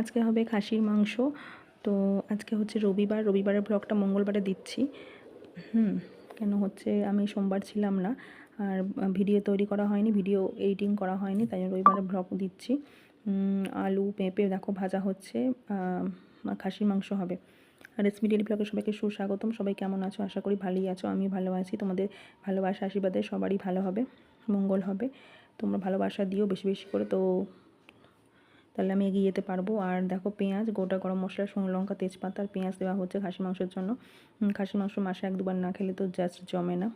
আজকে হবে খাসির মাংস। তো আজকে হচ্ছে রবিবার, রবিবারের ব্লগটা মঙ্গলবারে দিচ্ছি। হুম, কেন হচ্ছে আমি সোমবার ছিলাম না। আর ভিডিও তৈরি করা হয়নি, ভিডিও এডিটিং করা হয়নি, তাই জন্য রবিবারে ব্লগ দিচ্ছি। আলু, পেঁপে, দেখো ভাজা হচ্ছে খাসির মাংস হবে। রেসমি ডেলি ব্লগে সবাইকে সুস্বাগতম। সবাই কেমন আছো? আশা করি ভালোই আছো আমি ভালো আছি। তোমাদের ভালোবাসা, আশীর্বাদে সবারই ভালো হবে, মঙ্গল হবে। তোমরা ভালোবাসা দিও বেশি বেশি করে। তো তাহলে আমি এগিয়ে যেতে পারব। আর দেখো পেঁয়াজ, গোটা গরম মশলা, শুকনো লঙ্কা, তেজপাতা আর পেঁয়াজ দেওয়া হচ্ছে খাসি মাংসের জন্য। খাসি মাংস মাসে এক দুবার না খেলে তো জাস্ট জমে না।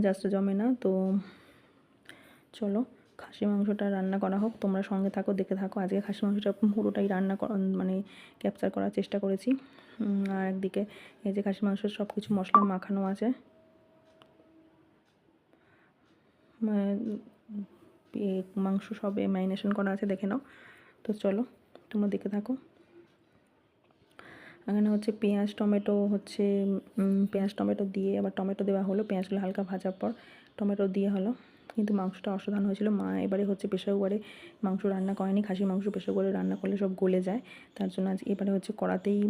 জাস্ট জমে না। তো চলো খাসি মাংসটা রান্না করা হোক। তোমরা সঙ্গে থাকো, দেখে থাকো। আজকে খাসি মাংসটা পুরোটাই রান্না মানে ক্যাপচার করার চেষ্টা করেছি। আর একদিকে এই যে খাসি মাংসের সব কিছু মশলা মাখানো আছে। মা- এ মাংস সবে ম্যারিনেশন করা আছে, দেখে নাও। তো চলো, তোমরা দেখে থাকো। এখানে হচ্ছে পেঁয়াজ, টমেটো হচ্ছে পেঁয়াজ, টমেটো দিয়ে, আবার টমেটো দেওয়া হলো। পেঁয়াজগুলো হালকা ভাজার পর টমেটো দিয়ে হলো। কিন্তু মাংসটা অসাধারণ হয়েছিল। মা এবারে হচ্ছে প্রেশার কুকারে মাংস রান্না করেনি। খাসির মাংস প্রেশার কুকারে রান্না করলে সব গলে যায়। তার জন্য আজ এবারে হচ্ছে কড়াতেই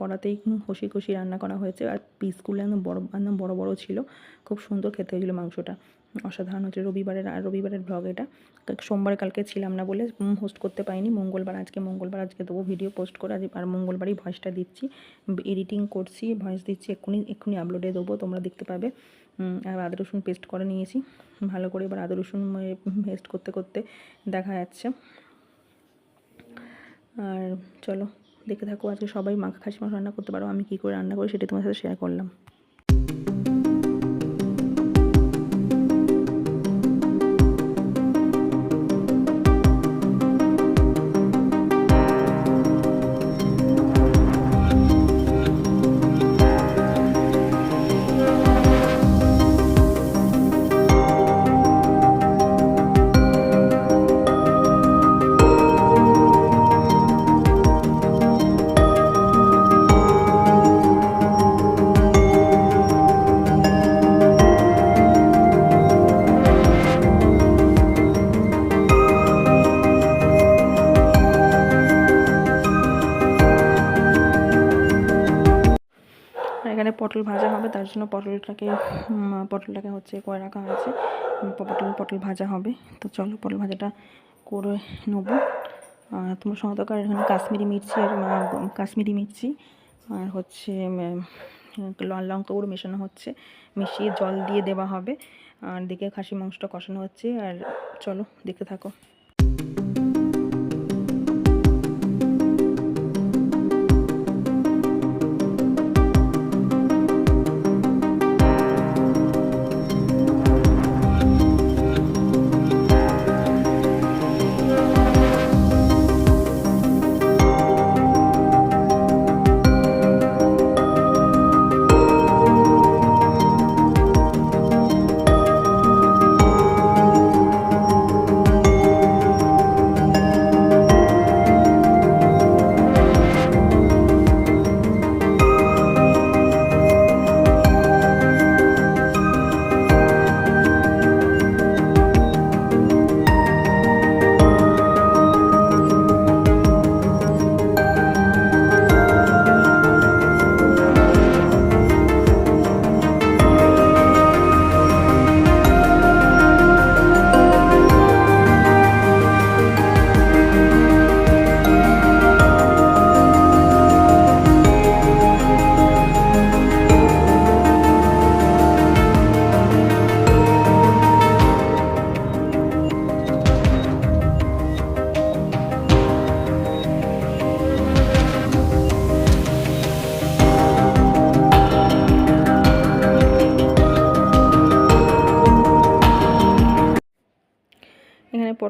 কড়াতেই কষি কষি রান্না করা হয়েছে। আর পিসগুলো একদম বড় একদম বড় বড় ছিল। খুব সুন্দর খেতে হয়েছিল মাংসটা। অসাধারণ হচ্ছে রবিবারের, আর রবিবারের ব্লগ এটা। সোমবার কালকে ছিলাম না বলে হোস্ট করতে পারিনি। মঙ্গলবার আজকে মঙ্গলবার আজকে দেবো ভিডিও পোস্ট করে আজ, আর মঙ্গলবারই ভয়েসটা দিচ্ছি। এডিটিং করছি ভয়েস দিচ্ছি, এক্ষুনি এক্ষুনি আপলোডে দেবো, তোমরা দেখতে পাবে। আর আদা রসুন পেস্ট করে নিয়েছি। ভালো করে এবার আদা রসুন পেস্ট করতে করতে দেখা যাচ্ছে। আর চলো, দেখে থাকো আজকে সবাই মাখা খাসি মাংস রান্না করতে পারো, আমি কী করে রান্না করি সেটা তোমার সাথে শেয়ার করলাম। পটল ভাজা হবে, তার জন্য পটলটাকে পটলটাকে হচ্ছে করে রাখা হয়েছে। পটল পটল ভাজা হবে। তো চলো পটল ভাজাটা করে নেব। তোমার সঙ্গে এখানে কাশ্মীরি মির্চি আর কাশ্মীরি মির্চি আর হচ্ছে লঙ্কা গুঁড়ো মেশানো হচ্ছে। মিশিয়ে জল দিয়ে দেওয়া হবে। আর দিকে খাসি মাংসটা কষানো হচ্ছে। আর চলো দেখতে থাকো।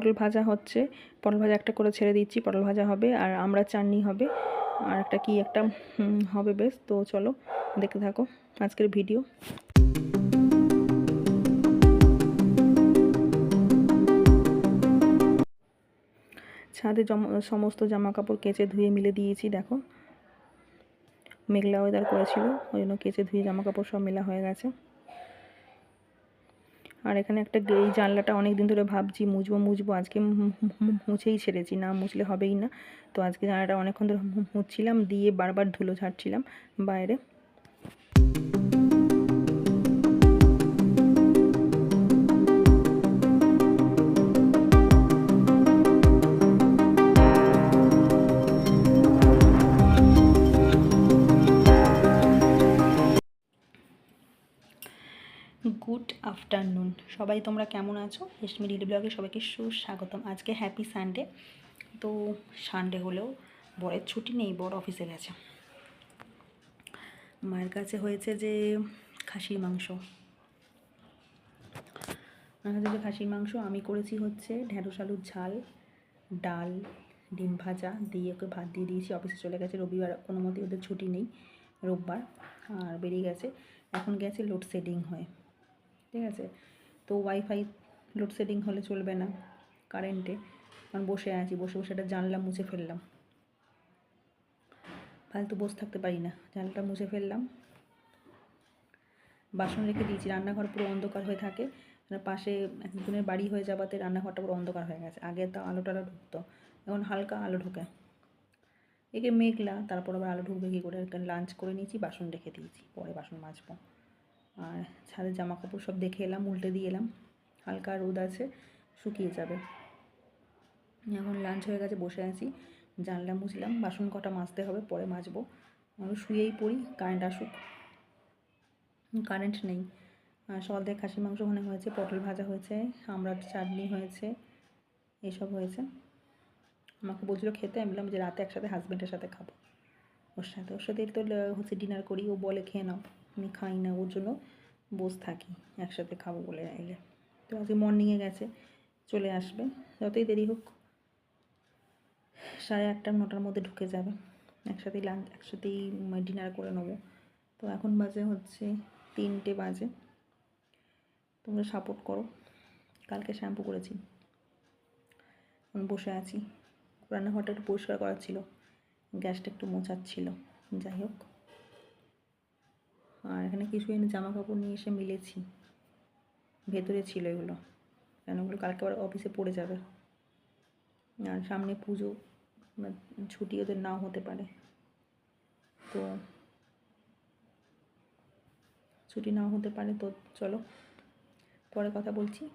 পটল ভাজা হচ্ছে। পটল ভাজা একটা করে ছেড়ে দিচ্ছি, পটল ভাজা হবে আর আমরা চাটনি হবে। আর একটা কি একটা হবে বেশ। তো চলো দেখতে থাকো আজকের ভিডিও। ছাদে সমস্ত জামা কাপড় কেচে ধুয়ে মিলে দিয়েছি, দেখো। মেঘলা ওয়েদার করেছিল, ওই জন্য কেচে ধুয়ে জামা কাপড় সব মেলা হয়ে গেছে। আর এখানে একটা এই জানলাটা অনেক দিন ধরে ভাবছি, মুছবো মুছবো। আজকে মুছেই ছেড়েছি, না মুছলে হবেই না। তো আজকে জানলাটা অনেকক্ষণ ধরে মুছছিলাম, দিয়ে বারবার ধুলো ছাড়ছিলাম বাইরে। Good afternoon. সবাই তোমরা কেমন আছো? রেশমি ডিডি ব্লগে সবাইকে সুস্বাগতম। আজকে হ্যাপি সানডে তো সানডে হলেও বরের ছুটি নেই বড় অফিসে গেছে। মায়ের কাছে হয়েছে যে খাসির মাংস। কাছে যে খাসির মাংস, আমি করেছি হচ্ছে ঢেঁড়স আলুর ঝাল, ডাল, ডিম ভাজা দিয়ে ওকে ভাত দিয়ে দিয়েছি। অফিসে চলে গেছে, রবিবার কোনো মতেই ওদের ছুটি নেই, রোববার, আর বেরিয়ে গেছে। এখন গেছে লোডশেডিং হয়ে। ঠিক আছে? তো ওয়াইফাই লোডশেডিং হলে চলবে না কারেন্টে কারণ বসে আছি, বসে বসে একটা জানলা মুছে ফেললাম। ফালতু বসে থাকতে পারি না, জানলাটা মুছে ফেললাম। বাসন রেখে দিয়েছি, রান্নাঘর পুরো অন্ধকার হয়ে থাকে। মানে পাশে একজনের বাড়ি হয়ে যাওয়াতে রান্নাঘরটা পুরো অন্ধকার হয়ে গেছে। আগে তো আলো টালো ঢুকতো, এখন হালকা আলো ঢোকে। একে মেঘলা, তারপর আবার আলো ঢুকবে কী করে? লাঞ্চ করে নিয়েছি, বাসন রেখে দিয়েছি, পরে বাসন মাজবো। আর ছাদের জামা কাপড় সব দেখে এলাম, উল্টে দিয়ে এলাম। হালকা রোদ আছে, শুকিয়ে যাবে। এখন লাঞ্চ হয়ে গেছে, বসে আছি। জানলা মুছলাম, বাসন কটা মাজতে হবে, পরে মাজবো। আমি শুয়েই পড়ি কারেন্ট আসুক। কারেন্ট নেই। সকাল থেকে খাসি মাংস ওখানে হয়েছে, পটল ভাজা হয়েছে আমরা চাটনি হয়েছে, এসব হয়েছে। আমাকে বলছিল খেতে, আমি বললাম যে রাতে একসাথে হাজব্যান্ডের সাথে খাব। ওর সাথে ওর সাথে তো হচ্ছে ডিনার করি, ও বলে খেয়ে নাও। আমি খাই না, ওর জন্য বস থাকি, একসাথে খাব বলে এলে। তো আজকে মর্নিংয়ে গেছে, চলে আসবে, যতই দেরি হোক। সাড়ে আটটা, নটার মধ্যে ঢুকে যাবে। একসাথেই লাঞ্চ একসাথেই ডিনার করে নেব। তো এখন বাজে হচ্ছে তিনটে বাজে। তোমরা সাপোর্ট করো। কালকে শ্যাম্পু করেছি। এখন বসে আছি। রান্নাঘরটা একটু পরিষ্কার করার ছিল। গ্যাসটা একটু মোছাচ্ছিল যাই হোক। আর এখানে কিছু এনে জামা কাপড় নিয়ে এসে মিলেছি। ভেতরে ছিল এগুলো। কেন? ওগুলো কালকে আবার অফিসে পড়ে যাবে। আর সামনে পুজো ছুটি ওদের নাও হতে পারে। তো ছুটি নাও হতে পারে, তো চলো। পরে কথা বলছি।